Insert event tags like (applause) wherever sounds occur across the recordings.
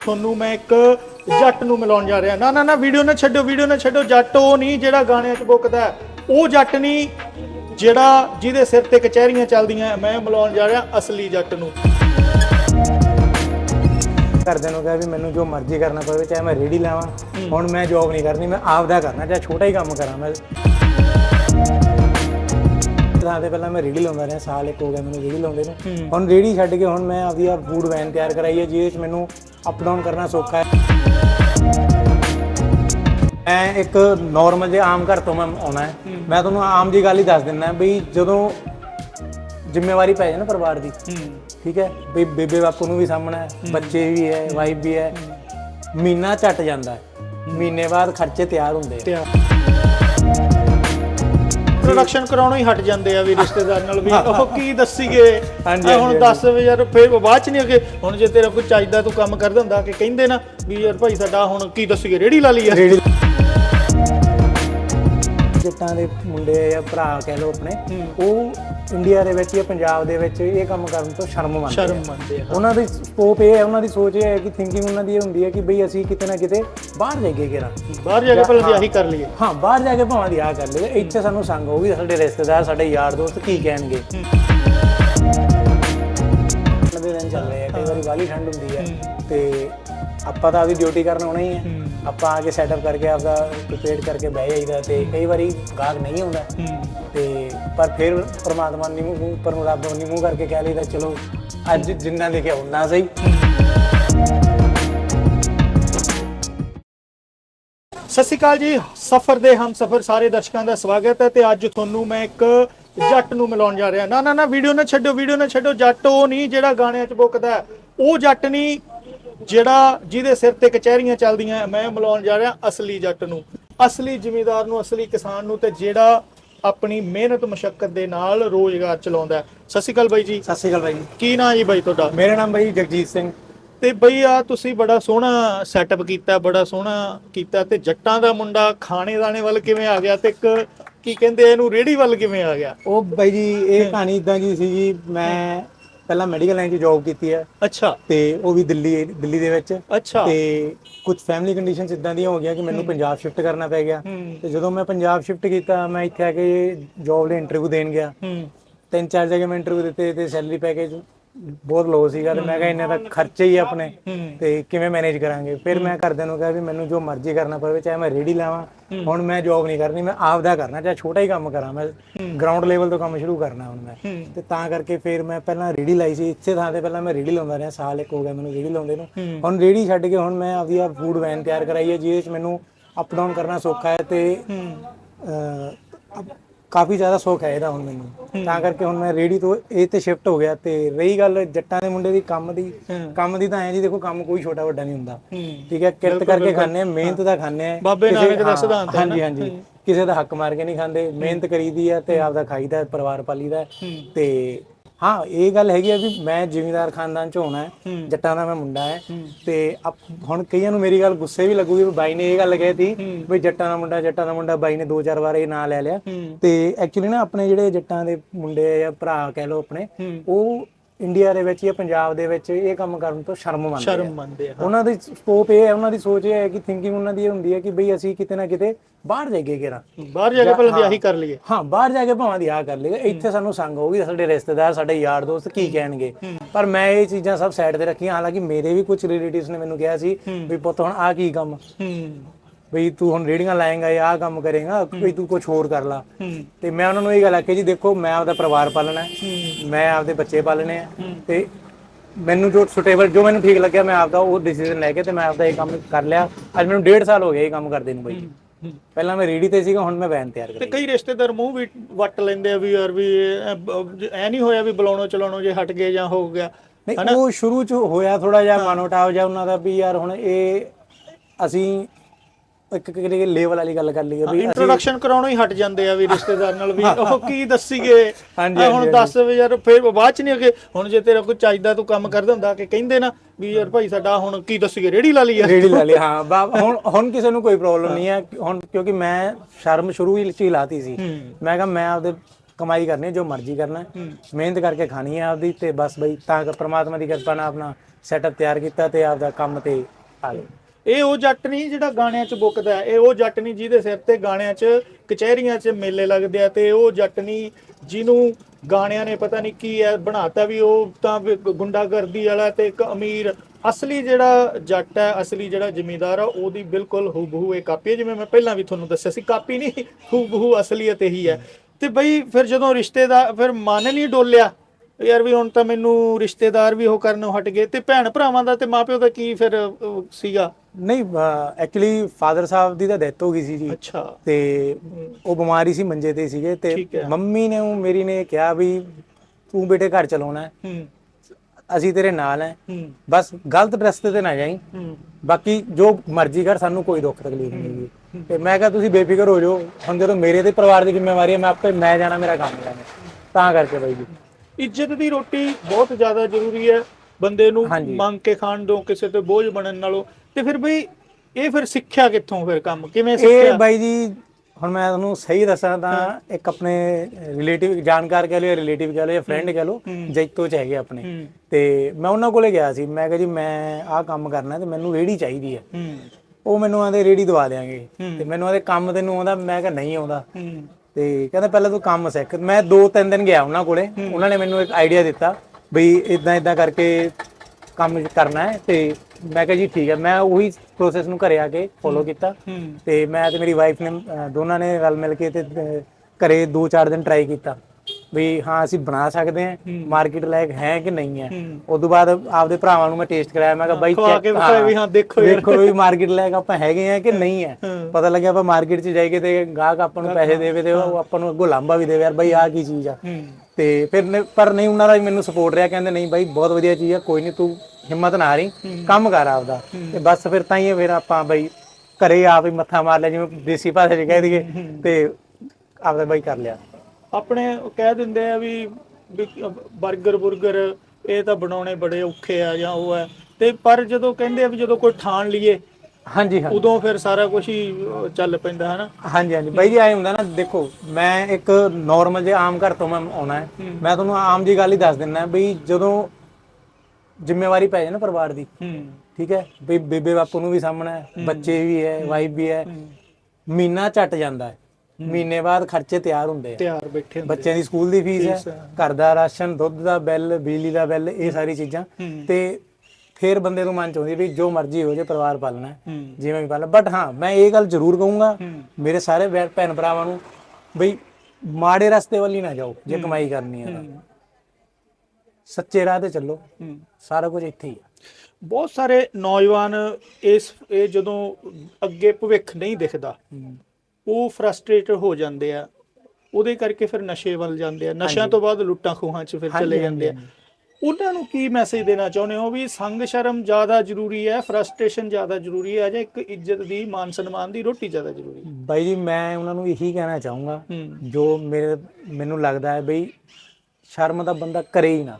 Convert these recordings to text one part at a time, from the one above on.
ਤੁਹਾਨੂੰ ਮੈਂ ਇੱਕ ਜੱਟ ਨੂੰ ਮਿਲਾਉਣ ਜਾ ਰਿਹਾ। ਨਾ ਨਾ ਨਾ ਵੀਡੀਓ ਨਾ ਛੱਡੋ ਵੀਡੀਓ ਨਾ ਛੱਡੋ। ਜੱਟ ਉਹ ਨਹੀਂ ਜਿਹੜਾ ਗਾਣਿਆਂ 'ਚ ਬੁੱਕਦਾ ਹੈ। ਉਹ ਜੱਟ ਨਹੀਂ ਜਿਹੜਾ ਜਿਹਦੇ ਸਿਰ ਤੇ ਕਚਹਿਰੀਆਂ ਚੱਲਦੀਆਂ। ਮੈਂ ਮਿਲਾਉਣ ਜਾ ਰਿਹਾ ਅਸਲੀ ਜੱਟ ਨੂੰ। ਘਰਦਿਆਂ ਨੂੰ ਕਿਹਾ ਵੀ ਮੈਨੂੰ ਜੋ ਮਰਜ਼ੀ ਕਰਨਾ ਪਵੇ ਚਾਹੇ ਮੈਂ ਰੇੜੀ ਲਾਵਾਂ ਹੁਣ ਮੈਂ ਜੌਬ ਨਹੀਂ ਕਰਨੀ ਮੈਂ ਆਪਦਾ ਕਰਨਾ ਚਾਹੇ ਛੋਟਾ ਹੀ ਕੰਮ ਕਰਾਂ ਮੈਂ। ਤਾਂ ਤੇ ਪਹਿਲਾਂ ਮੈਂ ਰੇੜੀ ਲਾਉਂਦਾ ਰਿਹਾ ਸਾਲ ਇੱਕ ਹੋ ਗਿਆ ਮੈਨੂੰ ਰੇੜੀ ਲਾਉਂਦੇ ਨੂੰ। ਹੁਣ ਰੇੜੀ ਛੱਡ ਕੇ ਹੁਣ ਮੈਂ ਆਪਦੀ ਆ ਫੂਡ ਵੈਨ ਤਿਆਰ ਕਰਾਈ ਹੈ ਜਿਹਦੇ ਵਿੱਚ ਮੈਨੂੰ ਅਪ ਡਾਊਨ ਕਰਨਾ ਸੌਖਾ ਹੈ। ਮੈਂ ਇੱਕ ਨਾਰਮਲ ਜਿਹੇ ਆਮ ਘਰ ਤੋਂ ਮੈਂ ਆਉਣਾ ਹੈ। ਮੈਂ ਤੁਹਾਨੂੰ ਆਮ ਜੀ ਗੱਲ ਹੀ ਦੱਸ ਦਿੰਦਾ ਬਈ ਜਦੋਂ ਜ਼ਿੰਮੇਵਾਰੀ ਪੈ ਜਾਏ ਨਾ ਪਰਿਵਾਰ ਦੀ। ਠੀਕ ਹੈ? ਵੀ ਬੇਬੇ ਬਾਪੂ ਨੂੰ ਵੀ ਸਾਹਮਣਾ ਹੈ ਬੱਚੇ ਵੀ ਹੈ ਵਾਈਫ ਵੀ ਹੈ। ਮਹੀਨਾ ਝਟ ਜਾਂਦਾ ਹੈ। ਮਹੀਨੇ ਬਾਅਦ ਖਰਚੇ ਤਿਆਰ ਹੁੰਦੇ ਆ। ਤੇ ਇੰਟਰੋਡਕਸ਼ਨ ਕਰਾਉਣੋਂ ਹੀ ਹਟ ਜਾਂਦੇ ਆ ਵੀ ਰਿਸ਼ਤੇਦਾਰ ਨਾਲ ਵੀ। ਉਹ ਕੀ ਦੱਸੀਏ? ਹਾਂਜੀ, ਹੁਣ ਦੱਸ ਵੀ ਯਾਰ ਫੇਰ ਬਾਅਦ ਚ ਨਹੀਂ ਅਗੇ ਹੁਣ ਜੇ ਤੇਰਾ ਕੋਈ ਚਾਹੀਦਾ ਤੂੰ ਕੰਮ ਕਰਦਾ ਹੁੰਦਾ ਕਿ ਕਹਿੰਦੇ ਨਾ ਵੀ ਯਾਰ ਭਾਈ ਸਾਡਾ ਹੁਣ ਕੀ ਦੱਸੀਏ ਰੇੜੀ ਲਾ ਲਈ ਆ। ਜੱਟਾਂ ਦੇ ਮੁੰਡੇ ਜਾਂ ਭਰਾ ਕਹਿ ਲਓ ਆਪਣੇ ਉਹ ਇੰਡੀਆ ਦੇ ਵਿੱਚ ਜਾਂ ਪੰਜਾਬ ਦੇ ਵਿੱਚ ਇਹ ਕੰਮ ਕਰਨ ਤੋਂ ਸ਼ਰਮ ਮੰਨਦੇ। ਸ਼ਰਮ ਮੰਨਦੇ ਆ ਉਹਨਾਂ ਦੀ ਸਕੋਪ ਇਹ ਹੈ ਉਹਨਾਂ ਦੀ ਸੋਚ ਇਹ ਹੈ ਕਿ ਥਿੰਕਿੰਗ ਉਹਨਾਂ ਦੀ ਇਹ ਹੁੰਦੀ ਹੈ ਕਿ ਬਈ ਅਸੀਂ ਕਿਤੇ ਨਾ ਕਿਤੇ ਬਾਹਰ ਜਾਈਏ ਕਿਰਾ ਬਾਹਰ ਜਾ ਕੇ ਪਹਿਲਾਂ ਵਿਆਹੀ ਕਰ ਲਈਏ। ਹਾਂ ਬਾਹਰ ਜਾ ਕੇ ਭਾਵਾਂ ਦੀ ਆ ਕਰ ਲਈਏ। ਇੱਥੇ ਸਾਨੂੰ ਸੰਗ ਹੋਊਗੀ ਸਾਡੇ ਰਿਸ਼ਤੇਦਾਰ ਸਾਡੇ ਯਾਰ ਦੋਸਤ ਕੀ ਕਹਿਣਗੇ? ਦੇ ਦਿਨ ਚੱਲ ਰਹੇ ਆ ਕਈ ਵਾਰੀ ਵਾਲੀ ਠੰਡ ਹੁੰਦੀ ਹੈ ਤੇ ਆਪਾਂ ਤਾਂ ਆਪਦੀ ਡਿਊਟੀ ਕਰਨ ਆਉਣਾ ਹੀ ਹੈ। ਆਪਾਂ ਆ ਕੇ ਸੈਟਅਪ ਕਰਕੇ ਆਪਦਾ ਪ੍ਰਿਪੇਅਰ ਕਰਕੇ ਬਹਿ ਜਾਈਦਾ ਤੇ ਕਈ ਵਾਰੀ ਗਾਹਕ ਨਹੀਂ ਆਉਂਦਾ ਤੇ ਪਰ ਫਿਰ ਪ੍ਰਮਾਤਮਾ ਨੇ ਮੂੰਹ ਪਰ ਰੱਬ ਨੇ ਮੂੰਹ ਕਰਕੇ ਕਹਿ ਲਈਦਾ, ਚਲੋ ਅੱਜ ਜਿੰਨਾ ਲਿਖਿਆ ਉਹਨਾਂ ਸਹੀ। ਸਤਿ ਸ਼੍ਰੀ ਅਕਾਲ ਜੀ। ਸਫਰ ਦੇ ਹਮ ਸਫਰ ਸਾਰੇ ਦਰਸ਼ਕਾਂ ਦਾ ਸਵਾਗਤ ਹੈ ਤੇ ਅੱਜ ਤੁਹਾਨੂੰ ਮੈਂ ਇੱਕ ਜੱਟ ਨੂੰ ਮਿਲਾਉਣ ਜਾ ਰਿਹਾ। ਨਾ ਨਾ ਨਾ, ਵੀਡੀਓ ਨਾ ਛੱਡੋ, ਵੀਡੀਓ ਨਾ ਛੱਡੋ। ਜੱਟ ਉਹ ਨਹੀਂ ਜਿਹੜਾ ਗਾਣਿਆਂ 'ਚ ਬੁੱਕਦਾ। ਉਹ ਜੱਟ ਨਹੀਂ ਜਿਹੜਾ ਜਿਹਦੇ ਸਿਰ ਤੇ ਕਚਹਿਰੀਆਂ ਚੱਲਦੀਆਂ। ਮੈਂ ਮਿਲਾਉਣ ਜਾ ਰਿਹਾ ਅਸਲੀ ਜੱਟ ਨੂੰ। ਅਸਲੀ ਜਿਮੀਦਾਰ ਨੂੰ, ਅਸਲੀ ਕਿਸਾਨ ਨੂੰ ਤੇ ਜਿਹੜਾ ਆਪਣੀ ਮਿਹਨਤ ਮੁਸ਼ਕਲ ਦੇ ਨਾਲ ਰੋਜ਼ਗਾਰ ਚਲਾਉਂਦਾ। ਸਤਿ ਸ਼੍ਰੀ ਅਕਾਲ ਬਾਈ ਜੀ। ਸਤਿ ਸ਼੍ਰੀ ਅਕਾਲ ਬਾਈ ਕੀ ਨਾਂ ਜੀ ਬਾਈ ਤੁਹਾਡਾ? ਮੇਰਾ ਨਾਮ ਬਾਈ ਜਗਜੀਤ ਸਿੰਘ। ਤੇ ਬਈ ਆ ਤੁਸੀਂ ਬੜਾ ਸੋਹਣਾ ਸੈਟਅਪ ਕੀਤਾ ਬੜਾ ਸੋਹਣਾ ਕੀਤਾ ਤੇ ਜੱਟਾਂ ਦਾ ਮੁੰਡਾ ਖਾਣੇ ਦਾਣੇ ਵੱਲ ਕਿਵੇਂ ਆ ਗਿਆ ਤੇ ਇੱਕ ਕੀ ਕਹਿੰਦੇ ਇਹਨੂੰ ਰੇੜੀ ਵੱਲ ਕਿਵੇਂ ਆ ਗਿਆ? ਉਹ ਬਾਈ ਜੀ ਇਹ ਕਹਾਣੀ ਇਦਾਂ ਦੀ ਸੀ ਜੀ ਮੈਂ ਪਹਿਲਾਂ ਮੈਡੀਕਲ ਲਾਈਨ 'ਚ ਜੌਬ ਕੀਤੀ ਹੈ। ਅੱਛਾ। ਤੇ ਉਹ ਵੀ ਦਿੱਲੀ ਦਿੱਲੀ ਦੇ ਵਿੱਚ। ਅੱਛਾ। ਤੇ ਕੁਝ ਫੈਮਿਲੀ ਕੰਡੀਸ਼ਨਸ ਇਦਾਂ ਦੀਆਂ ਹੋ ਗਈਆਂ ਕਿ ਮੈਨੂੰ ਪੰਜਾਬ ਸ਼ਿਫਟ ਕਰਨਾ ਪੈ ਗਿਆ। ਤੇ ਜਦੋਂ ਮੈਂ ਪੰਜਾਬ ਸ਼ਿਫਟ ਕੀਤਾ ਮੈਂ ਇੱਥੇ ਆ ਕੇ ਜੌਬ ਲਈ ਇੰਟਰਵਿਊ ਦੇਣ ਗਿਆ। ਹੂੰ। ਤਿੰਨ ਚਾਰ ਜਗ੍ਹਾ ਮੈਂ ਇੰਟਰਵਿਊ ਦਿੱਤੇ ਤੇ ਸੈਲਰੀ ਪੈਕੇਜ ਬਹੁਤ ਲੋ ਸੀਗਾ ਤੇ ਮੈਂ ਕਿਹਾ ਇੰਨੇ ਤਾਂ ਖਰਚੇ ਹੀ ਆ ਆਪਣੇ। ਤੇ ਕਿਵੇਂ ਮੈਨੇਜ ਕਰਾਂਗੇ? ਫਿਰ ਮੈਂ ਘਰਦਿਆਂ ਨੂੰ ਕਿਹਾ ਵੀ ਮੈਨੂੰ ਜੋ ਮਰਜ਼ੀ ਕਰਨਾ ਪਵੇ ਚਾਹੇ ਮੈਂ ਰੇੜੀ ਲਾਵਾਂ ਹੁਣ ਮੈਂ ਜੌਬ ਨਹੀਂ ਕਰਨੀ ਮੈਂ ਆਪਦਾ ਕਰਨਾ ਚਾਹੇ ਛੋਟਾ ਹੀ ਕੰਮ ਕਰਾਂ ਮੈਂ ਗਰਾਊਂਡ ਲੈਵਲ ਤੋਂ ਕੰਮ ਸ਼ੁਰੂ ਕਰਨਾ ਹੁਣ ਮੈਂ। ਤੇ ਤਾਂ ਕਰਕੇ ਫਿਰ ਮੈਂ ਪਹਿਲਾਂ ਰੇੜੀ ਲਾਈ ਸੀ ਇੱਥੇ ਥਾਂ ਤੇ ਪਹਿਲਾਂ ਮੈਂ ਰੇੜੀ ਲਾਉਂਦਾ ਰਿਹਾ ਸਾਲ ਇੱਕ ਹੋ ਗਿਆ ਮੈਨੂੰ ਰੇੜੀ ਲਾਉਂਦੇ ਨੂੰ। ਹੁਣ ਰੇੜੀ ਛੱਡ ਕੇ ਹੁਣ ਮੈਂ ਆਪਦੀ ਆ ਫੂਡ ਵੈਨ ਤਿਆਰ ਕਰਾਈ ਹੈ ਜਿਹਦੇ ਵਿੱਚ ਮੈਨੂੰ ਅਪ ਡਾਊਨ ਕਰਨਾ ਸੌਖਾ ਹੈ ਤੇ ਕਾਫੀ ਜ਼ਿਆਦਾ ਸੌਖ ਹੈ ਇਹਦਾ ਹੁਣ ਮੈਨੂੰ। ਤਾਂ ਕਰਕੇ ਹੁਣ ਮੈਂ ਰੇੜੀ ਤੋਂ ਇਹ ਤੇ ਸ਼ਿਫਟ ਹੋ ਗਿਆ ਤੇ ਰਹੀ ਗੱਲ ਜੱਟਾਂ ਦੇ ਮੁੰਡੇ ਦੀ ਕੰਮ ਦੀ। ਕੰਮ ਦੀ ਤਾਂ ਐ ਜੀ ਦੇਖੋ ਕੰਮ ਕੋਈ ਛੋਟਾ ਵੱਡਾ ਨਹੀਂ ਹੁੰਦਾ। ਠੀਕ ਹੈ ਕਿਰਤ ਕਰਕੇ ਖਾਂਦੇ ਆ ਮਿਹਨਤ ਦਾ ਖਾਂਦੇ ਆ। ਬਾਬੇ ਨਾਨਕ ਦਾ ਸਿਧਾਂਤ ਹੈ। ਹਾਂਜੀ ਹਾਂਜੀ। ਕਿਸੇ ਦਾ ਹੱਕ ਮਾਰ ਕੇ ਨਹੀਂ ਖਾਂਦੇ ਮਿਹਨਤ ਕਰੀਦੀ ਆ ਤੇ ਆਪਦਾ ਖਾਈਦਾ ਪਰਿਵਾਰ ਪਾਲੀਦਾ ਤੇ ਹਾਂ ਇਹ ਗੱਲ ਹੈਗੀ ਆ ਵੀ ਮੈਂ ਜ਼ਿਮੀਂਦਾਰ ਖਾਨਦਾਨ ਚ ਹੋਣਾ ਹੈ। ਜੱਟਾਂ ਦਾ ਮੈਂ ਮੁੰਡਾ ਹੈ। ਤੇ ਹੁਣ ਕਈਆਂ ਨੂੰ ਮੇਰੀ ਗੱਲ ਗੁੱਸੇ ਵੀ ਲੱਗੂਗੀ ਵੀ ਬਾਈ ਨੇ ਇਹ ਗੱਲ ਕਹੀ ਤੀ ਵੀ ਜੱਟਾਂ ਦਾ ਮੁੰਡਾ ਜੱਟਾਂ ਦਾ ਮੁੰਡਾ ਬਾਈ ਨੇ ਦੋ ਚਾਰ ਵਾਰ ਇਹ ਨਾਂ ਲੈ ਲਿਆ। ਤੇ ਐਕਚੁਅਲੀ ਨਾ ਆਪਣੇ ਜਿਹੜੇ ਜੱਟਾਂ ਦੇ ਮੁੰਡੇ ਆ ਜਾਂ ਭਰਾ ਕਹਿ ਲਓ ਆਪਣੇ ਉਹ ਇੰਡੀਆ ਦੇ ਵਿੱਚ ਜਾਂ ਪੰਜਾਬ ਦੇ ਵਿੱਚ ਇਹ ਕੰਮ ਕਰਨ ਤੋਂ ਸ਼ਰਮ ਮੰਨਦੇ ਆ। ਸ਼ਰਮ ਮੰਨਦੇ ਆ ਉਹਨਾਂ ਦੀ ਸਕੋਪ ਇਹ ਹੈ ਉਹਨਾਂ ਦੀ ਸੋਚ ਇਹ ਹੈ ਕਿ ਥਿੰਕਿੰਗ ਉਹਨਾਂ ਦੀ ਇਹ ਹੁੰਦੀ ਹੈ ਕਿ ਬਈ ਅਸੀਂ ਕਿਤੇ ਨਾ ਕਿਤੇ ਬਾਹਰ ਜਾਈਏ ਕਿਰਾ ਬਾਹਰ ਜਾ ਕੇ ਪਹਿਲਾਂ ਵਿਆਹੀ ਕਰ ਲਈਏ। ਹਾਂ ਬਾਹਰ ਜਾ ਕੇ ਭਾਵਾਂ ਦੀ ਆ ਕਰ ਲਈਏ। ਇੱਥੇ ਸਾਨੂੰ ਸੰਗ ਹੋਊਗੀ ਸਾਡੇ ਰਿਸ਼ਤੇਦਾਰ ਸਾਡੇ ਯਾਰ ਦੋਸਤ ਕੀ ਕਹਿਣਗੇ। ਪਰ ਮੈਂ ਇਹ ਚੀਜ਼ਾਂ ਸਭ ਸਾਈਡ ਤੇ ਰੱਖੀਆਂ ਹਾਲਾਂਕਿ ਮੇਰੇ ਵੀ ਕੁਝ ਰਿਲੇਟਿਵਸ ਨੇ ਮੈਨੂੰ ਕਿਹਾ ਸੀ ਵੀ ਪੁੱਤ ਹੁਣ ਆ ਕੀ ਕੰਮ? ਹੂੰ। ਬਈ ਤੂੰ ਹੁਣ ਰੇੜੀਆਂ ਲਾਏਗਾ ਜਾਂ ਆ ਕੰਮ ਕਰੇਗਾ ਕੋਈ ਤੂੰ ਕੁਝ ਹੋਰ ਕਰ ਲਾ। ਤੇ ਮੈਂ ਉਹਨਾਂ ਨੂੰ ਇਹ ਗੱਲ ਆਖੀ ਜੀ ਦੇਖੋ ਮੈਂ ਆਪਦਾ ਪਰਿਵਾਰ ਪਾਲਣਾ ਹੈ। ਮੈਂ ਆਪਦੇ ਬੱਚੇ ਪਾਲਣੇ ਆ ਤੇ ਮੈਨੂੰ ਜੋ ਸੁਟੇਬਲ ਜੋ ਮੈਨੂੰ ਠੀਕ ਲੱਗਿਆ ਮੈਂ ਆਪਦਾ ਉਹ ਡਿਸੀਜਨ ਲੈ ਕੇ ਤੇ ਮੈਂ ਆਪਦਾ ਇਹ ਕੰਮ ਕਰ ਲਿਆ। ਅੱਜ ਮੈਨੂੰ 1.5 ਸਾਲ ਹੋ ਗਏ ਇਹ ਕੰਮ ਕਰਦੇ ਨੂੰ ਬਈ। ਪਹਿਲਾਂ ਮੈਂ ਰੇੜੀ ਤੇ ਸੀਗਾ ਹੁਣ ਮੈਂ ਵੈਨ ਤਿਆਰ ਤੇ ਕਰੀ। ਕਈ ਰਿਸ਼ਤੇਦਾਰ ਮੂੰਹ ਵੀ ਵੱਟ ਲੈਂਦੇ ਆ ਵੀ ਯਾਰ ਵੀ ਐ ਨਹੀਂ ਹੋਇਆ ਵੀ ਬੁਲਾਉਣੋ ਚਲਾਉਣੋ ਜੇ ਹਟ ਗਏ ਜਾਂ ਹੋ ਗਿਆ। ਨਹੀਂ ਉਹ ਸ਼ੁਰੂ ਚ ਹੋਇਆ ਥੋੜਾ ਜਿਹਾ ਮਨੋਟਾਵ ਜਿਹਾ ਉਹਨਾਂ ਦਾ ਵੀ ਯਾਰ ਹੁਣ ਇਹ ਅਸੀਂ ਇੱਕ ਕਿਹੜੇ ਲੈਵਲ ਵਾਲੀ ਗੱਲ ਕਰ ਲਈਏ ਵੀ ਇੰਟਰੋਡਕਸ਼ਨ ਕਰਾਉਣੋਂ ਹੀ ਹਟ ਜਾਂਦੇ ਆ ਵੀ ਰਿਸ਼ਤੇਦਾਰ ਨਾਲ ਵੀ। ਉਹ ਕੀ ਆਹ ਹੁਣ ਦੱਸ ਵੀ ਯਾਰ ਫੇਰ ਬਾਅਦ ਚ ਨਹੀਂ ਅਗੇ ਹੁਣ ਜੇ ਤੇਰਾ ਕੋਈ ਚਾਹੀਦਾ ਤੂੰ ਕੰਮ ਕਰਦਾ ਹੁੰਦਾ ਕਿ ਕਹਿੰਦੇ ਨਾ ਵੀ ਯਾਰ ਭਾਈ ਸਾਡਾ ਹੁਣ ਕੀ ਦੱਸੀਏ ਰੇੜੀ ਲਾ ਲਈ ਆ। ਰੇੜੀ ਲੈ ਲਈ ਹਾਂ ਬਾ- (laughs) ਹੁਣ ਹੁਣ ਕਿਸੇ ਨੂੰ ਕੋਈ ਪ੍ਰੋਬਲਮ ਨਹੀਂ ਹੈ ਹੁਣ ਕਿਉਂਕਿ ਮੈਂ ਸ਼ਰਮ ਸ਼ੁਰੂ ਹੀ ਚ ਲਾਤੀ ਸੀ। ਮੈਂ ਕਿਹਾ ਮੈਂ ਆਪਦੇ ਕਮਾਈ ਕਰਨੀ ਜੋ ਮਰਜ਼ੀ ਕਰਨਾ। ਮਿਹਨਤ ਕਰਕੇ ਖਾਣੀ ਹੈ ਆਪਦੀ ਤੇ ਬਸ ਬਈ ਤਾਂ ਕਿ ਪ੍ਰਮਾਤਮਾ ਦੀ ਕਿਰਪਾ ਨਾਲ ਆਪਣਾ ਸੈਟਅਪ ਤਿਆਰ ਕੀਤਾ ਤੇ ਆਪਦਾ ਕੰਮ ਤੇ ਆ ਗਏ। ਇਹ ਉਹ ਜੱਟ ਨਹੀਂ ਜਿਹੜਾ ਗਾਣਿਆਂ 'ਚ ਬੁੱਕਦਾ ਹੈ। ਇਹ ਉਹ ਜੱਟ ਨਹੀਂ ਜਿਹਦੇ ਸਿਰ ਤੇ ਗਾਣਿਆਂ 'ਚ, ਕਚਹਿਰੀਆਂ 'ਚ ਮੇਲੇ ਲੱਗਦੇ ਆ ਤੇ ਉਹ ਜੱਟ ਨਹੀਂ ਜਿਹਨੂੰ ਗਾਣਿਆਂ ਨੇ ਪਤਾ ਨਹੀਂ ਕੀ ਹੈ ਬਣਾਤਾ ਵੀ ਉਹ ਤਾਂ ਗੁੰਡਾਗਰਦੀ ਵਾਲਾ ਤੇ ਇੱਕ ਅਮੀਰ ਅਸਲੀ ਜਿਹੜਾ ਜੱਟ ਹੈ, ਅਸਲੀ ਜਿਹੜਾ ਜ਼ਿਮੀਂਦਾਰ ਆ, ਉਹਦੀ ਬਿਲਕੁਲ ਹੂਬਹੂ ਇਹ ਕਾਪੀ ਹੈ ਜਿਵੇਂ ਮੈਂ ਪਹਿਲਾਂ ਵੀ ਤੁਹਾਨੂੰ ਦੱਸਿਆ ਸੀ, ਕਾਪੀ ਨਹੀਂ, ਹੂਬਹੂ ਅਸਲੀਅਤ ਇਹੀ ਹੈ ਤੇ ਬਈ ਫਿਰ ਜਦੋਂ ਰਿਸ਼ਤੇਦਾਰ, ਫਿਰ ਮਨ ਨਹੀਂ ਡੋਲਿਆ ਯਾਰ ਵੀ ਹੁਣ ਤਾਂ ਮੈਨੂੰ ਰਿਸ਼ਤੇਦਾਰ ਵੀ ਉਹ ਕਰਨੋਂ ਹਟ ਗਏ ਤੇ ਭੈਣ ਭਰਾਵਾਂ ਦਾ ਤੇ ਮਾਪਿਓ ਦਾ ਕੀ ਫਿਰ ਸੀਗਾ ਨਹੀਂ ਐਕਚੁਅਲੀ ਫਾਦਰ ਸਾਹਿਬ ਦੀ ਤਾਂ ਡੈਥ ਹੋ ਗਈ ਸੀ ਜੀ। ਅੱਛਾ। ਤੇ ਉਹ ਬਿਮਾਰੀ ਸੀ ਮੰਜੇ ਤੇ ਸੀਗੇ ਤੇ ਹੈ। ਮੰਮੀ ਨੇ ਉਹ ਮੇਰੀ ਨੇ ਕਿਹਾ ਵੀ ਤੂੰ ਬੇਟੇ ਘਰ ਚਲਾਉਣਾ ਹੈ। ਹੂੰ। ਅਸੀਂ ਤੇਰੇ ਨਾਲ ਹੈ। ਹੂੰ। ਬਸ ਗਲਤ ਰਸਤੇ ਤੇ ਨਾ ਜਾਈਂ। ਹੂੰ। ਬਾਕੀ ਜੋ ਮਰਜ਼ੀ ਕਰ ਸਾਨੂੰ ਕੋਈ ਦੁੱਖ ਤਕਲੀਫ ਨਹੀਂ ਹੈਗੀ। ਤੇ ਮੈਂ ਕਿਹਾ ਤੁਸੀਂ ਬੇਫਿਕਰ ਹੋ ਜਾਓ। ਹੁਣ ਜਦੋਂ ਮੇਰੇ ਤੇ ਪਰਿਵਾਰ ਦੀ ਜ਼ਿੰਮੇਵਾਰੀ ਹੈ ਮੈਂ ਆਪੇ ਮੈਂ ਜਾਣਾ ਮੇਰਾ ਕੰਮ ਲੈਣਾ ਤਾਂ ਕਰਕੇ ਬਾਈ ਜੀ। ਇੱਜ਼ਤ ਦੀ ਰੋਟੀ ਬਹੁਤ ਜ਼ਿਆਦਾ ਜ਼ਰੂਰੀ ਹੈ। ਬੰਦੇ ਨੂੰ। ਮੰਗ ਕੇ ਖਾਣ ਦੋ ਕਿਸੇ ਤੇ ਬੋਝ ਬਣਨ ਨਾਲੋਂ। ਤੇ ਫਿਰ ਬਈ ਇਹ ਫਿਰ ਸਿੱਖਿਆ ਕਿੱਥੋਂ ਫਿਰ ਕੰਮ? ਕਿਵੇਂ ਇਹ ਸਿੱਖਿਆ? ਬਾਈ ਜੀ ਹੁਣ ਮੈਂ ਤੁਹਾਨੂੰ ਸਹੀ ਦੱਸਾਂ ਤਾਂ ਇੱਕ ਆਪਣੇ ਰਿਲੇਟਿਵ ਜਾਣਕਾਰ ਕਹਿ ਲਓ ਜਾਂ ਰਿਲੇਟਿਵ ਕਹਿ ਲਓ ਜਾਂ ਫਰੈਂਡ ਕਹਿ ਲਓ ਜੈਤੋ ਚ ਹੈਗੇ ਆਪਣੇ। ਹੂੰ। ਤੇ ਮੈਂ ਉਹਨਾਂ ਕੋਲੇ ਗਿਆ ਸੀ। ਮੈਂ ਕਿਹਾ ਜੀ ਮੈਂ ਆਹ ਕੰਮ ਕਰਨਾ ਤੇ ਮੈਨੂੰ ਰੇੜੀ ਚਾਹੀਦੀ ਹੈ। ਹੂੰ। ਉਹ ਮੈਨੂੰ ਆਂਦੇ ਰੇੜੀ ਦਵਾ ਦੇਾਂਗੇ ਹੂੰ। ਤੇ ਮੈਨੂੰ ਆਂਦੇ ਕੰਮ ਤੈਨੂੰ ਆਉਂਦਾ ਮੈਂ ਕਿਹਾ ਨਹੀਂ ਆਉਂਦਾ। ਹੂੰ। ਤੇ ਕਹਿੰਦੇ ਪਹਿਲਾਂ ਤੂੰ ਕੰਮ ਸਿੱਖ। ਮੈਂ ਦੋ ਤਿੰਨ ਦਿਨ ਗਿਆ ਉਹਨਾਂ ਕੋਲੇ। ਉਹਨਾਂ ਨੇ ਮੈਨੂੰ ਇੱਕ ਆਈਡੀਆ ਦਿੱਤਾ ਬਈ ਇਦਾਂ ਇਦਾਂ ਕਰਕੇ ਕੰਮ ਕਰਨਾ ਹੈ ਤੇ ਮੈਂ ਕਿਹਾ ਜੀ ਠੀਕ ਹੈ ਮੈਂ ਉਹੀ ਪ੍ਰੋਸੈਸ ਨੂੰ ਘਰੇ ਆ ਕੇ ਫੋਲੋ ਕੀਤਾ। ਤੇ ਮੈਂ ਤੇ ਮੇਰੀ ਵਾਈਫ ਨੇ ਅਹ, ਦੋਨਾਂ ਨੇ ਰਲ ਮਿਲ ਕੇ ਤੇ ਅਹ, ਘਰੇ 2-4 ਦਿਨ ਟਰਾਈ ਕੀਤਾ। ਵੀ ਹਾਂ ਅਸੀਂ ਬਣਾ ਸਕਦੇ ਹਾਂ ਮਾਰਕੀਟ ਲਾਇਕ ਹੈ ਕਿ ਨਹੀਂ ਹੈ। ਉਸ ਤੋਂ ਬਾਅਦ ਆਪਦੇ ਭਰਾਵਾਂ ਨੂੰ ਮੈਂ ਟੇਸਟ ਕਰਾਇਆ ਮੈਂ ਕਿਹਾ ਬਾਈ ਚੈੱਕ ਵੀ ਹਾਂ ਦੇਖੋ ਦੇਖੋ ਵੀ ਮਾਰਕੀਟ ਲਾਇਕ ਆਪਾਂ ਹੈਗੇ ਆ ਕਿ ਨਹੀਂ ਹੈ। ਪਤਾ ਲੱਗਿਆ ਆਪਾਂ ਮਾਰਕੀਟ 'ਚ ਜਾਈਏ ਤੇ ਗਾਹਕ ਆਪਾਂ ਨੂੰ ਪੈਸੇ ਦੇਵੇ ਤੇ ਉਹ ਆਪਾਂ ਨੂੰ ਅੱਗੋਂ ਲਾਂਭਾ ਵੀ ਦੇਵੇ ਯਾਰ ਬਾਈ ਆਹ ਕੀ ਚੀਜ਼ ਆ। ਤੇ ਫਿਰ ਪਰ ਨਹੀਂ ਉਹਨਾਂ ਦਾ ਮੈਨੂੰ ਸਪੋਰਟ ਰਿਹਾ ਕਹਿੰਦੇ ਨਹੀਂ ਬਾਈ ਬਹੁਤ ਵਧੀਆ ਚੀਜ਼ ਆ ਕੋਈ ਨਹੀਂ ਤੂੰ ਹਿੰਮਤ ਨਾ ਹਾਰੀ ਕੰਮ ਕਰ ਆਪਦਾ। ਤੇ ਬਸ ਫਿਰ ਤਾਂ ਹੀ ਫਿਰ ਆਪਾਂ ਬਾਈ ਘਰੇ ਆਪ ਹੀ ਮੱਥਾ ਮਾਰ ਲਿਆ ਜਿਵੇਂ ਦੇਸੀ ਭਾਸ਼ਾ 'ਚ ਕਹਿ ਦਈਏ। ਤੇ ਆਪਦਾ ਬਾਈ ਕਰ ਲਿਆ। ਆਪਣੇ ਕਹਿ ਦਿੰਦੇ ਆ ਵੀ 버ਗਰ ਬੁਰਗਰ ਇਹ ਤਾਂ ਬਣਾਉਣੇ ਬੜੇ ਔਖੇ ਆ ਜਾਂ ਉਹ ਹੈ ਤੇ ਪਰ ਜਦੋਂ ਕਹਿੰਦੇ ਆ ਵੀ ਜਦੋਂ ਕੋਈ ਠਾਣ ਲਈਏ ਹਾਂਜੀ ਹਾਂ ਉਦੋਂ ਫਿਰ ਸਾਰਾ ਕੁਝ ਹੀ ਚੱਲ ਪੈਂਦਾ ਹੈ ਨਾ ਹਾਂਜੀ ਹਾਂਜੀ। ਬਾਈ ਜੀ ਆਏ ਹੁੰਦਾ ਨਾ ਦੇਖੋ ਮੈਂ ਇੱਕ ਨਾਰਮਲ ਜੇ ਆਮ ਘਰ ਤੋਂ ਮੈਂ ਆਉਣਾ ਹੈ ਮੈਂ ਤੁਹਾਨੂੰ ਆਮ ਜੀ ਗੱਲ ਹੀ ਦੱਸ ਦਿੰਦਾ ਬਈ ਜਦੋਂ ਜ਼ਿੰਮੇਵਾਰੀ ਪੈ ਜਾਏ ਨਾ ਪਰਿਵਾਰ ਦੀ ਹੂੰ। ਠੀਕ ਹੈ? ਬਈ ਬੇਬੇ ਬਾਪੂ ਨੂੰ ਵੀ ਸਾਹਮਣਾ ਹੈ ਬੱਚੇ ਵੀ ਹੈ ਵਾਈਫ ਵੀ ਹੈ। ਮਹੀਨਾ ਝਟ ਜਾਂਦਾ ਹੈ। ਮਹੀਨੇ ਬਾਅਦ ਖਰਚੇ ਤਿਆਰ ਹੁੰਦੇ ਆ। ਤਿਆਰ ਬੈਠੇ ਹੁੰਦੇ ਬੱਚਿਆਂ ਦੀ ਸਕੂਲ ਦੀ ਫੀਸ ਹੈ। ਘਰ ਦਾ ਰਾਸ਼ਨ ਦੁੱਧ ਦਾ ਬਿੱਲ ਬਿਜਲੀ ਦਾ ਬਿੱਲ ਇਹ ਸਾਰੀ ਚੀਜ਼ਾਂ। ਤੇ ਫਿਰ ਬੰਦੇ ਨੂੰ ਮਨ ਚ ਆਉਂਦੀ ਵੀ ਜੋ ਮਰਜ਼ੀ ਹੋ ਜੇ ਪਰਿਵਾਰ ਪਾਲਣਾ ਜਿਵੇਂ ਵੀ ਪਾਲਣਾ। ਬਟ ਹਾਂ ਮੈਂ ਇਹ ਗੱਲ ਜ਼ਰੂਰ ਕਹੂੰਗਾ ਮੇਰੇ ਸਾਰੇ ਭੈਣ ਭਰਾਵਾਂ ਨੂੰ ਬਈ ਮਾੜੇ ਰਸਤੇ ਵੱਲ ਹੀ ਨਾ ਜਾਓ ਜੇ ਕਮਾਈ ਕਰਨੀ ਹੈ ਸੱਚੇ ਰਾਹ ਤੇ ਚੱਲੋ। ਸਾਰਾ ਕੁਝ ਇੱਥੇ ਹੀ ਹੈ ਬਹੁਤ ਸਾਰੇ ਨੌਜਵਾਨ ਇਸ ਇਹ ਜਦੋਂ ਅੱਗੇ ਭਵਿੱਖ ਨਹੀਂ ਦਿਖਦਾ ਉਹ ਫਰਸਟ੍ਰੇਟਡ ਹੋ ਜਾਂਦੇ ਆ। ਉਹਦੇ ਕਰਕੇ ਫਿਰ ਨਸ਼ੇ ਵੱਲ ਜਾਂਦੇ ਆ। ਨਸ਼ਿਆਂ ਤੋਂ ਬਾਅਦ ਲੁੱਟਾਂ ਖੋਹਾਂ 'ਚ ਫਿਰ ਚਲੇ ਜਾਂਦੇ ਆ। ਉਹਨਾਂ ਨੂੰ ਕੀ ਮੈਸੇਜ ਦੇਣਾ ਚਾਹੁੰਦੇ ਹੋ ਵੀ ਸੰਗ ਸ਼ਰਮ ਜ਼ਿਆਦਾ ਜ਼ਰੂਰੀ ਹੈ ਫਰਸਟ੍ਰੇਸ਼ਨ ਜ਼ਿਆਦਾ ਜ਼ਰੂਰੀ ਹੈ ਜਾਂ ਇੱਕ ਇੱਜ਼ਤ ਦੀ ਮਾਨ ਸਨਮਾਨ ਦੀ ਰੋਟੀ ਜ਼ਿਆਦਾ ਜ਼ਰੂਰੀ ਹੈ? ਬਾਈ ਜੀ ਮੈਂ ਉਹਨਾਂ ਨੂੰ ਇਹੀ ਕਹਿਣਾ ਚਾਹੂੰਗਾ ਜੋ ਮੇਰੇ ਮੈਨੂੰ ਲੱਗਦਾ ਹੈ ਬਈ ਸ਼ਰਮ ਦਾ ਬੰਦਾ ਕਰੇ ਹੀ ਨਾ।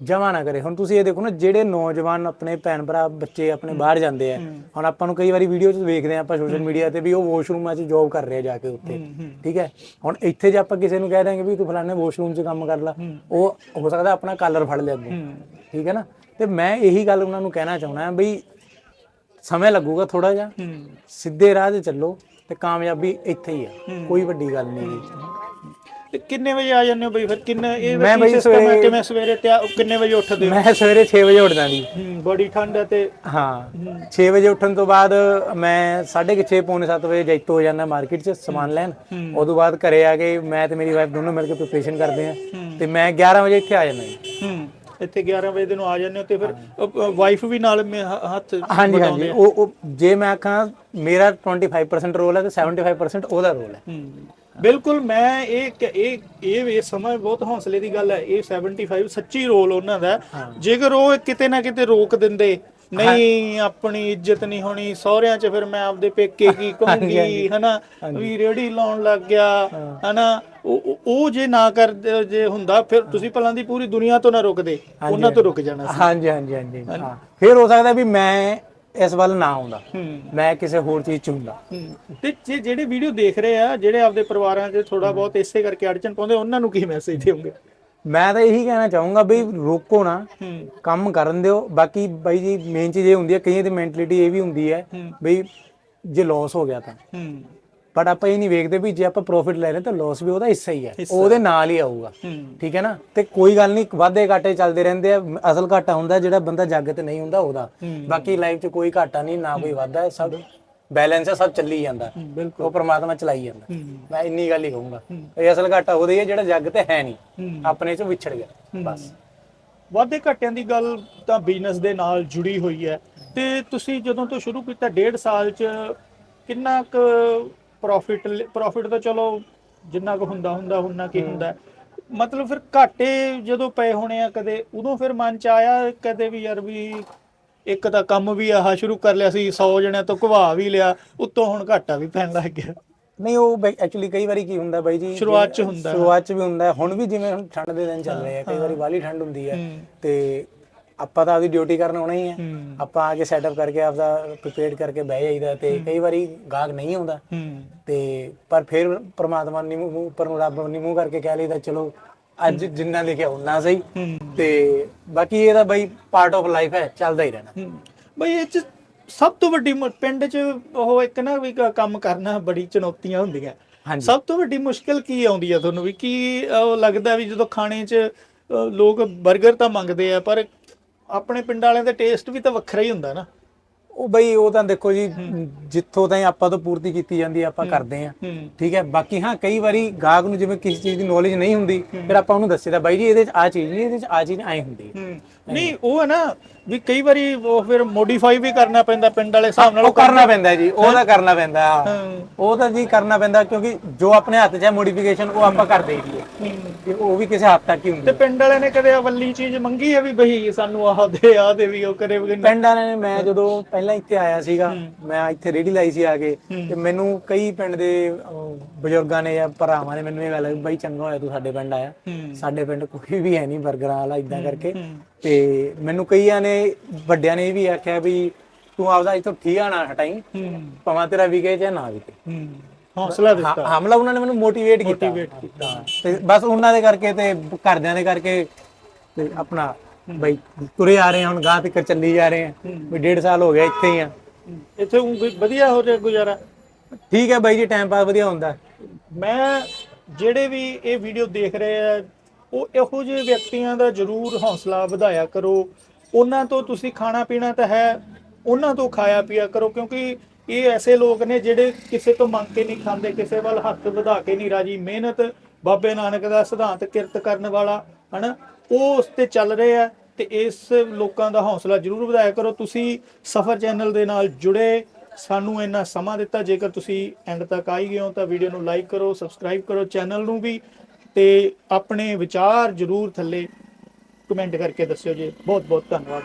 ਜਮਾ ਨਾ ਕਰੇ। ਹੁਣ ਤੁਸੀਂ ਇਹ ਦੇਖੋ ਨਾ ਜਿਹੜੇ ਨੌਜਵਾਨ ਆਪਣੇ ਭੈਣ ਭਰਾ ਬੱਚੇ ਆਪਣੇ ਬਾਹਰ ਜਾਂਦੇ ਆ ਹੁਣ ਆਪਾਂ ਨੂੰ ਕਈ ਵਾਰੀ ਵੀਡੀਓ 'ਚ ਵੇਖਦੇ ਆ ਆਪਾਂ ਸੋਸ਼ਲ ਮੀਡੀਆ ਤੇ ਵੀ ਉਹ ਵਾਸ਼ਰੂਮਾਂ 'ਚ ਜੌਬ ਕਰ ਰਿਹਾ ਜਾ ਕੇ ਉੱਥੇ। ਹੂੰ ਠੀਕ ਹੈ? ਹੁਣ ਇੱਥੇ ਜੇ ਆਪਾਂ ਕਿਸੇ ਨੂੰ ਕਹਿ ਦਾਂਗੇ ਵੀ ਤੂੰ ਫਲਾਣੇ ਵਾਸ਼ਰੂਮ 'ਚ ਕੰਮ ਕਰ ਲੈ ਉਹ ਹੋ ਸਕਦਾ ਆਪਣਾ ਕਾਲਰ ਫੜ ਲਿਆ ਅੱਗੋਂ। ਹੂੰ। ਠੀਕ ਹੈ ਨਾ? ਤੇ ਮੈਂ ਇਹੀ ਗੱਲ ਉਹਨਾਂ ਨੂੰ ਕਹਿਣਾ ਚਾਹੁੰਦਾ ਬਈ ਸਮੇਂ ਲੱਗੂਗਾ ਥੋੜਾ ਜਿਹਾ। ਹੂੰ। ਸਿੱਧੇ ਰਾਹ ਤੇ ਚੱਲੋ ਤੇ ਕਾਮਯਾਬੀ ਇੱਥੇ ਹੀ ਆ। ਕੋਈ ਵੱਡੀ ਗੱਲ ਨਹੀਂ ਗੀ ਤੇ ਕਿੰਨੇ ਵਜੇ ਆ ਜਾਂਦੇ ਹੋ ਬਈ? ਫਿਰ ਕਿੰਨੇ ਇਹ ਮੈਂ ਬਈ system ਹੈ? ਸਵੇਰੇ- ਕਿਵੇਂ ਸਵੇਰੇ ਤਿਆ- ਕਿੰਨੇ ਵਜੇ ਉੱਠਦੇ ਹੋ? ਮੈਂ ਸਵੇਰੇ 6 ਵਜੇ ਉੱਠਦਾ ਜੀ। ਹੂੰ ਬੜੀ ਠੰਡ ਹੈ ਤੇ ਹਾਂ। 6 ਵਜੇ ਉੱਠਣ ਤੋਂ ਬਾਅਦ ਮੈਂ 6:30 ਪੌਣੇ 7 ਵਜੇ ਜੈਤੋ ਹੋ ਜਾਂਦਾ ਮਾਰਕੀਟ 'ਚ ਸਮਾਨ ਲੈਣ। ਤੋਂ ਬਾਅਦ ਘਰੇ ਆ ਕੇ ਮੈਂ ਤੇ ਮੇਰੀ ਵਾਈਫ ਦੋਨੋਂ ਮਿਲ ਕੇ ਪ੍ਰੀਪਰੇਸ਼ਨ ਕਰਦੇ ਆ ਤੇ ਮੈਂ 11 ਵਜੇ ਇੱਥੇ ਆ ਜਾਂਦਾ ਜੀ। ਹੂੰ। ਇੱਥੇ 11 ਵਜੇ ਦੇ ਨੂੰ ਆ ਜਾਂਦੇ ਹੋ ਤੇ ਫਿਰ ਵਾਈਫ ਵੀ ਨਾਲ ਮੇ- ਹ- ਹੱਥ ਹਾਂਜੀ ਹਾਂਜੀ। ਉਹ ਉਹ ਜੇ ਮੈਂ ਆਖਾਂ ਮੇਰਾ 25% ਰੋਲ ਹੈ ਤੇ 75% ਉਹਦਾ ਰੋਲ ਹੈ। ਹੂੰ। ਬਿਲਕੁਲ ਮੈਂ ਇਹ ਇਹ ਇਹ ਇਹ ਸਮਾਂ ਬਹੁਤ ਹੌਸਲੇ ਦੀ ਗੱਲ ਹੈ। ਇਹ 75 ਸੱਚੀ ਰੋਲ ਉਹਨਾਂ ਦਾ। ਜੇਕਰ ਉਹ ਕਿਤੇ ਨਾ ਕਿਤੇ ਰੋਕ ਦਿੰਦੇ ਨਹੀਂ ਆਪਣੀ ਇੱਜ਼ਤ ਨਹੀਂ ਹੋਣੀ ਸਹੁਰਿਆਂ 'ਚ ਫਿਰ ਮੈਂ ਆਪਦੇ ਪੇਕੇ ਕੀ (laughs) ਕਹੂੰਗੀ ਹਨਾ? ਵੀ ਰੇੜੀ ਲਾਉਣ ਲੱਗ ਗਿਆ ਹਨਾ? ਉਹ ਜੇ ਨਾ ਕਰ ਜੇ ਹੁੰਦਾ ਫਿਰ ਤੁਸੀਂ ਭਲਾਂ ਦੀ ਪੂਰੀ ਦੁਨੀਆ ਤੋਂ ਨਾ ਰੁਕਦੇ। ਉਹਨਾਂ ਤੋਂ ਰੁਕ ਜਾਣਾ ਸੀ। ਹਾਂਜੀ ਹਾਂਜੀ। ਹਾਂਜੀ। ਹਾਂ। ਫਿਰ ਹੋ ਸਕਦਾ ਵੀ ਮੈਂ ਇਸ ਵੱਲ ਨਾ ਆਉਂਦਾ। ਮੈਂ ਕਿਸੇ ਹੋਰ ਚੀਜ਼ ਚ ਹੁੰਦਾ। ਤੇ ਜੇ ਜਿਹੜੇ ਵੀਡੀਓ ਦੇਖ ਰਹੇ ਆ ਜਿਹੜੇ ਆਪਦੇ ਪਰਿਵਾਰਾਂ 'ਚ ਥੋੜਾ ਬਹੁਤ ਇਸੇ ਕਰਕੇ ਅੜਚਨ ਪਾਉਂਦੇ ਉਹਨਾਂ ਨੂੰ ਕੀ ਮੈਸੇਜ ਦਿਓਗੇ ਮੈਂ ਤਾਂ ਇਹੀ ਕਹਿਣਾ ਚਾਹੂੰਗਾ ਬਈ ਰੋਕੋ ਨਾ। ਕੰਮ ਕਰਨ ਦਿਓ। ਬਾਕੀ ਬਾਈ ਜੀ ਮੇਨ ਚੀਜ਼ ਇਹ ਹੁੰਦੀ ਹੈ ਕਈਆਂ ਦੀ ਮੈਂਟੈਲਿਟੀ ਇਹ ਵੀ ਹੁੰਦੀ ਹੈ। ਬਈ ਜੇ ਲਾਸ ਹੋ ਗਿਆ ਤਾਂ। ਬਟ ਆਪਾਂ ਇਹ ਨਹੀਂ ਵੇਖਦੇ ਵੀ ਜੇ ਆਪਾਂ ਪ੍ਰੋਫਿਟ ਲੈ ਰਹੇ ਤਾਂ ਲਾਸ ਵੀ ਉਹਦਾ ਹਿੱਸਾ ਹੀ ਹੈ। ਉਹਦੇ ਨਾਲ ਹੀ ਆਊਗਾ। ਠੀਕ ਹੈ ਨਾ? ਤੇ ਕੋਈ ਗੱਲ ਨਹੀਂ ਵਾਧੇ ਘਾਟੇ ਚੱਲਦੇ ਰਹਿੰਦੇ ਆ। ਅਸਲ ਘਾਟਾ ਹੁੰਦਾ ਜਿਹੜਾ ਬੰਦਾ ਜੱਗ ਤੇ ਨਹੀਂ ਹੁੰਦਾ ਉਹਦਾ। ਬਾਕੀ ਲਾਈਫ 'ਚ ਕੋਈ ਘਾਟਾ ਨਹੀਂ ਨਾ ਕੋਈ ਵਾਧਾ ਹੈ। ਸਭ ਬੈਲੈਂਸ ਹੈ ਸਭ ਚੱਲੀ ਜਾਂਦਾ। ਉਹ ਪ੍ਰਮਾਤਮਾ ਚਲਾਈ ਜਾਂਦਾ। ਮੈਂ ਇੰਨੀ ਗੱਲ ਹੀ ਕਹੂੰਗਾ। ਇਹ ਅਸਲ ਘਾਟਾ ਉਹਦਾ ਹੀ ਹੈ ਜਿਹੜਾ ਜੱਗ ਤੇ ਹੈ ਨਹੀਂ। ਆਪਣੇ 'ਚ ਵਿਛੜ ਗਿਆ। ਬਸ। ਵਾਧੇ ਘਾਟਿਆਂ ਦੀ ਗੱਲ ਤਾਂ ਬਿਜ਼ਨਸ ਦੇ ਨਾਲ ਜੁੜੀ ਹੋਈ ਹੈ। ਤੇ ਤੁਸੀਂ ਜਦੋਂ ਤੋਂ ਸ਼ੁਰੂ ਕੀਤਾ ਡੇਢ ਸਾਲ ਚ ਕਿੰਨਾ ਕੁ ਪ੍ਰੋਫਿਟ ਪ੍ਰੋਫਿਟ ਤਾਂ ਚਲੋ ਜਿੰਨਾ ਕੁ ਹੁੰਦਾ ਹੁੰਦਾ ਉਹਨਾਂ ਕੀ ਹੁੰਦਾ। ਮਤਲਬ ਫਿਰ ਘਾਟੇ ਜਦੋਂ ਪਏ ਹੋਣੇ ਆ ਕਦੇ ਉਦੋਂ ਫਿਰ ਮਨ ਚ ਆਇਆ ਕਦੇ ਵੀ ਯਾਰ ਵੀ ਇੱਕ ਤਾਂ ਕੰਮ ਵੀ ਆਹ ਸ਼ੁਰੂ ਕਰ ਲਿਆ ਸੀ 100 ਜਣਿਆਂ ਤੋਂ ਘਵਾ ਵੀ ਲਿਆ ਉੱਤੋਂ ਹੁਣ ਘਾਟਾ ਵੀ ਪੈਣ ਲੱਗ ਗਿਆ ਨਹੀਂ ਉਹ ਐਕਚੁਅਲੀ ਕਈ ਵਾਰੀ ਕੀ ਹੁੰਦਾ ਬਾਈ ਜੀ ਸ਼ੁਰੂਆਤ 'ਚ ਹੁੰਦਾ। ਸ਼ੁਰੂਆਤ 'ਚ ਵੀ ਹੁੰਦਾ ਹੁਣ ਵੀ ਜਿਵੇਂ ਹੁਣ ਠੰਡ ਦੇ ਦਿਨ ਚੱਲ ਰਹੇ ਆ ਕਈ ਵਾਰੀ ਵਾਲੀ ਠੰਡ ਹੁੰਦੀ ਹੂੰ। ਤੇ ਆਪਾਂ ਤਾਂ ਆਪਦੀ ਡਿਊਟੀ ਕਰਨ ਆਉਣਾ ਹੀ ਹੈ। ਆਪਾਂ ਆ ਕੇ ਸੈਟਅਪ ਕਰਕੇ ਆਪਦਾ ਪ੍ਰੀਪੇਅਰ ਕਰਕੇ ਬਹਿ ਜਾਈਦਾ ਤੇ ਕਈ ਵਾਰੀ ਗਾਹਕ ਨਹੀਂ ਆਉਂਦਾ। ਤੇ ਪਰ ਫਿਰ ਪ੍ਰਮਾਤਮਾ ਨੇ ਮੂੰਹ ਉੱਪਰ ਨੂੰ ਰੱਬ ਨੇ ਮੂੰਹ ਕਰਕੇ ਕਹਿ ਲਈਦਾ ਚਲੋ ਅੱਜ ਜਿੰਨਾ ਲਿਖਿਆ ਉਨਾ ਸਹੀ। ਤੇ ਬਾਕੀ ਇਹ ਤਾਂ ਬਈ ਪਾਰਟ ਆਫ ਲਾਈਫ ਹੈ ਚੱਲਦਾ ਹੀ ਰਹਿਣਾ। ਬਈ ਇਹ ਚ ਸਭ ਤੋਂ ਵੱਡੀ ਪਿੰਡ ਚ ਉਹ ਇੱਕ ਨਾ ਵੀ ਕੰਮ ਕਰਨਾ ਬੜੀ ਚੁਣੌਤੀਆਂ ਹੁੰਦੀਆਂ। ਸਭ ਤੋਂ ਵੱਡੀ ਮੁਸ਼ਕਲ ਕੀ ਆਉਂਦੀ ਆ ਤੁਹਾਨੂੰ ਵੀ? ਕੀ ਉਹ ਲੱਗਦਾ ਵੀ ਜਦੋਂ ਖਾਣੇ ਚ ਲੋਕ 버ਗਰ ਤਾਂ ਮੰਗਦੇ ਆ ਪਰ ਆਪਣੇ ਪਿੰਡ ਵਾਲਿਆਂ ਦਾ ਟੇਸਟ ਵੀ ਤਾਂ ਵੱਖਰਾ ਹੀ ਹੁੰਦਾ ਨਾ। ਉਹ ਬਈ ਉਹ ਤਾਂ ਦੇਖੋ ਜੀ ਜਿੱਥੋਂ ਤਾਈਂ ਆਪਾਂ ਤੋਂ ਪੂਰਤੀ ਕੀਤੀ ਜਾਂਦੀ ਹੈ ਆਪਾਂ ਕਰਦੇ ਆਂ। ਠੀਕ ਹੈ ਬਾਕੀ ਹਾਂ ਕਈ ਵਾਰੀ ਗਾਹਕ ਨੂੰ ਜਿਵੇਂ ਕਿਸੇ ਚੀਜ਼ ਦੀ ਨੌਲੇਜ ਨਹੀਂ ਹੁੰਦੀ ਫਿਰ ਆਪਾਂ ਉਹਨੂੰ ਦੱਸੀਦਾ ਬਾਈ ਜੀ ਇਹਦੇ ਚ ਆ ਚੀਜ਼ ਨਹੀਂ ਇਹਦੇ ਚ ਆ ਚੀਜ਼ ਐ ਹੁੰਦੀ ਹੂੰ। ਨਹੀਂ ਉਹ ਹੈ ਨਾ ਵੀ ਕਈ ਵਾਰੀ ਉਹ ਫਿਰ ਮੋਡੀਫਾਈ ਵੀ ਕਰਨਾ ਪੈਂਦਾ ਪਿੰਡ ਵਾਲੇ ਹਿਸਾਬ ਨਾਲ ਉਹ ਕਰਨਾ ਪੈਂਦਾ ਜੀ ਉਹ ਤਾਂ ਕਰਨਾ ਪੈਂਦਾ। ਉਹ ਤਾਂ ਜੀ ਕਰਨਾ ਪੈਂਦਾ ਕਿਉਂਕਿ ਜੋ ਆਪਣੇ ਹੱਥ 'ਚ ਹੈ ਮੋਡੀਫਿਕੇਸ਼ਨ ਉਹ ਆਪਾਂ ਕਰ ਹੂੰ। ਤੇ ਉਹ ਵੀ ਕਿਸੇ ਹੱਦ ਤੱਕ ਹੀ ਹੁੰਦੀ ਤੇ ਪਿੰਡ ਵਾਲਿਆਂ ਨੇ ਕਦੇ ਅਵੱਲੀ ਚੀਜ਼ ਮੰਗੀ ਹੈ ਵੀ ਬਈ ਸਾਨੂੰ ਆਹ ਦੇ ਆ ਦੇ ਵੀ ਉਹ ਕਰੇ ਵੀ ਪਿੰਡ ਵਾਲਿਆਂ ਨੇ ਮੈਂ ਜਦੋਂ ਪਹਿਲਾਂ ਇੱਥੇ ਆਇਆ ਸੀਗਾ ਮੈਂ ਇੱਥੇ ਰੇੜੀ ਲਾਈ ਸੀ ਆ ਕੇ ਤੇ ਮੈਨੂੰ ਕਈ ਪਿੰਡ ਦੇ ਬਜ਼ੁਰਗਾਂ ਨੇ ਜਾਂ ਭਰਾਵਾਂ ਨੇ ਮੈਨੂੰ ਇਹ ਗੱਲ ਬਈ ਚੰਗਾ ਹੋਇਆ ਤੂੰ ਸਾਡੇ ਪਿੰਡ ਆਇਆ। ਸਾਡੇ ਪਿੰਡ ਕੋਈ ਵੀ ਹੈ ਨਹੀਂ 버ਗਰਾਂ ਵਾਲਾ ਇਦਾਂ ਕਰਕੇ। ਤੇ ਮੈਨੂੰ ਕਈਆਂ ਨੇ ਵੱਡਿਆਂ ਨੇ ਇਹ ਵੀ ਆਖਿਆ ਵੀ ਤੂੰ ਆਪਦਾ ਇੱਥੋਂ ਠੀਆ ਨਾ ਹਟਾਈ। ਹੂੰ। ਭਾਵੇਂ ਤੇਰਾ ਵਿਕੇ ਜਾਂ ਨਾ ਵਿਕੇ ਹੂੰ। ਹੌਸਲਾ ਦਿੱਤਾ। ਹਾਂ ਹਮਲਾ ਉਹਨਾਂ ਨੇ ਮੈਨੂੰ ਮੋਟੀਵੇਟ ਕੀਤਾ। ਤੇ ਬਸ ਉਹਨਾਂ ਦੇ ਕਰਕੇ ਤੇ ਘਰਦਿਆਂ ਦੇ ਕਰਕੇ ਤੇ ਆਪਣਾ ਬਈ ਤੁਰੇ ਆ ਰਹੇ ਹਾਂ ਹੁਣ ਗਾਂ ਤੱਕ ਚੱਲੀ ਜਾ ਰਹੇ ਹਾਂ। ਵੀ ਡੇਢ ਸਾਲ ਹੋ ਗਿਆ ਇੱਥੇ ਹੀ ਆ। ਇੱਥੇ ਊਂ ਵੀ ਵਧੀਆ ਹੋ ਰਿਹਾ ਗੁਜ਼ਾਰਾ? ਠੀਕ ਹੈ ਬਾਈ ਜੀ ਟਾਈਮ ਪਾਸ ਵਧੀਆ ਹੁੰਦਾ। ਮੈਂ ਜਿਹੜੇ ਵੀ ਇਹ ਵੀਡੀਓ ਦੇਖ ਰਹੇ ਆ ਉਹ ਇਹੋ ਜਿਹੇ ਵਿਅਕਤੀਆਂ ਦਾ ਜਰੂਰ ਹੌਸਲਾ ਵਧਾਇਆ ਕਰੋ। ਉਹਨਾਂ ਤੋਂ ਤੁਸੀਂ ਖਾਣਾ ਪੀਣਾ ਤਾਂ ਹੈ, ਉਹਨਾਂ ਤੋਂ ਖਾਇਆ ਪੀਆ ਕਰੋ, ਕਿਉਂਕਿ ਇਹ ਐਸੇ ਲੋਕ ਨੇ ਜਿਹੜੇ ਕਿਸੇ ਤੋਂ ਮੰਗ ਕੇ ਨਹੀਂ ਖਾਂਦੇ, ਕਿਸੇ ਵੱਲ ਹੱਥ ਵਧਾ ਕੇ ਨਹੀਂ ਰਾਜੀ। ਮਿਹਨਤ ਬਾਬੇ ਨਾਨਕ ਦਾ ਸਿਧਾਂਤ ਕਿਰਤ ਕਰਨ ਵਾਲਾ, ਹਨਾ? ਉਹ ਉਸ ਤੇ ਚੱਲ ਰਹੇ ਆ ਤੇ ਇਸ ਲੋਕਾਂ ਦਾ ਹੌਸਲਾ ਜਰੂਰ ਵਧਾਇਆ ਕਰੋ। ਤੁਸੀਂ ਸਫਰ ਚੈਨਲ ਦੇ ਨਾਲ ਜੁੜੇ, ਸਾਨੂੰ ਇੰਨਾ ਸਮਾਂ ਦਿੱਤਾ। ਜੇਕਰ ਤੁਸੀਂ ਐਂਡ ਤੱਕ ਆਈ ਗਏ ਹੋ ਤਾਂ ਵੀਡੀਓ ਨੂੰ ਲਾਈਕ ਕਰੋ ਸਬਸਕ੍ਰਾਈਬ ਕਰੋ ਚੈਨਲ ਨੂੰ ਵੀ। ਤੇ ਆਪਣੇ ਵਿਚਾਰ ਜਰੂਰ ਥੱਲੇ ਕਮੈਂਟ ਕਰਕੇ ਦੱਸਿਓ ਜੀ। ਬਹੁਤ ਬਹੁਤ ਧੰਨਵਾਦ।